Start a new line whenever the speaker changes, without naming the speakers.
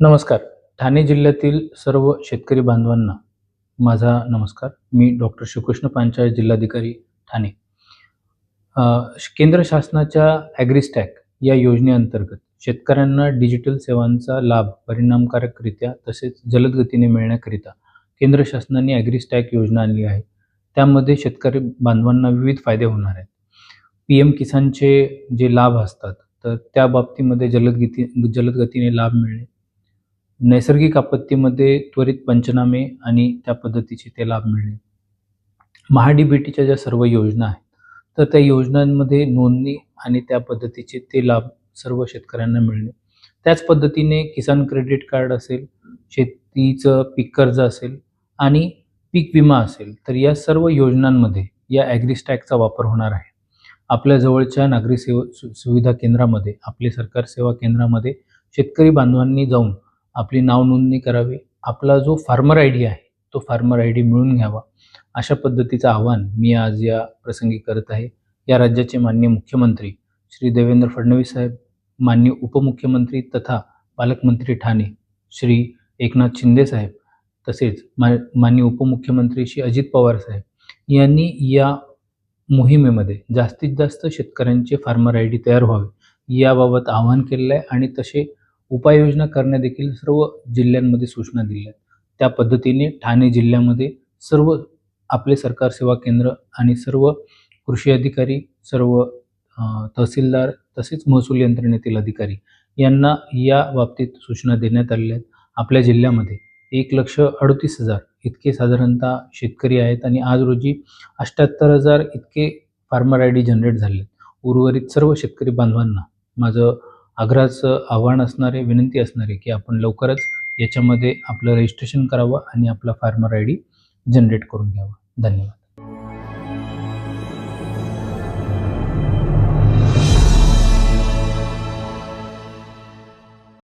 नमस्कार. ठाणे जिल्ह्यातील सर्व शेतकरी बांधवांना माझा नमस्कार. मी डॉक्टर श्रीकृष्ण पांचाळ जिल्हाधिकारी ठाणे. केंद्र शासनाच्या ॲग्रिस्टॅक या योजनेअंतर्गत शेतकऱ्यांना डिजिटल सेवांचा लाभ परिणामकारकरित्या तसेच जलद गतीने मिळण्याकरिता केंद्र शासनाने ॲग्रिस्टॅक योजना आणली आहे. त्यामध्ये शेतकरी बांधवांना विविध फायदे होणार आहेत. पी एम किसानचे जे लाभ असतात तर त्या बाबतीमध्ये जलद गती जलद गतीने लाभ मिळणे नैसर्गिक आपत्तीमध्ये त्वरित पंचनामे आणि त्या पद्धतीचे ते लाभ मिळणे. महाडीबीटीच्या ज्या सर्व योजना आहेत तर त्या योजनांमध्ये नोंदणी आणि त्या पद्धतीचे ते लाभ सर्व शेतकऱ्यांना मिळणे. त्याच पद्धतीने किसान क्रेडिट कार्ड असेल शेतीचं पीक कर्ज असेल आणि पीक विमा असेल तर या सर्व योजनांमध्ये या ॲग्रीस्टॅकचा वापर होणार आहे. आपल्या जवळच्या नागरी सेवा सु सुविधा केंद्रामध्ये आपले सरकार सेवा केंद्रामध्ये शेतकरी बांधवांनी जाऊन आपली नाव नोंदणी करावी. आपला जो फार्मर आय डी आहे तो फार्मर आय डी मिळून घ्यावा. अशा पद्धतीचं आव्हान मी आज या प्रसंगी करत आहे. या राज्याचे मान्य मुख्यमंत्री श्री देवेंद्र फडणवीस साहेब मान्य उपमुख्यमंत्री तथा पालकमंत्री ठाणे श्री एकनाथ शिंदे साहेब तसेच मा मान्य उपमुख्यमंत्री श्री अजित पवार साहेब यांनी या मोहिमेमध्ये जास्तीत जास्त शेतकऱ्यांचे फार्मर आय डी तयार व्हावे याबाबत आवाहन केलेलं आहे आणि तसे उपाययोजना करण्यादेखील सर्व जिल्ह्यांमध्ये सूचना दिल्या आहेत. त्या पद्धतीने ठाणे जिल्ह्यामध्ये सर्व आपले सरकार सेवा केंद्र आणि सर्व कृषी अधिकारी सर्व तहसीलदार तसेच महसूल यंत्रणेतील अधिकारी यांना या बाबतीत सूचना देण्यात आलेल्या आहेत. आपल्या जिल्ह्यामध्ये एक लक्ष अडतीस हजार इतके साधारणतः शेतकरी आहेत आणि आज रोजी अष्ट्याहत्तर हजार इतके फार्मर आय डी जनरेट झाले आहेत. उर्वरित सर्व शेतकरी बांधवांना माझं आग्रहाचं आव्हान असणारे विनंती असणारे की आपण लवकरच याच्यामध्ये आपलं रजिस्ट्रेशन करावं आणि आपला फार्मर आय डी जनरेट करून घ्यावा. धन्यवाद.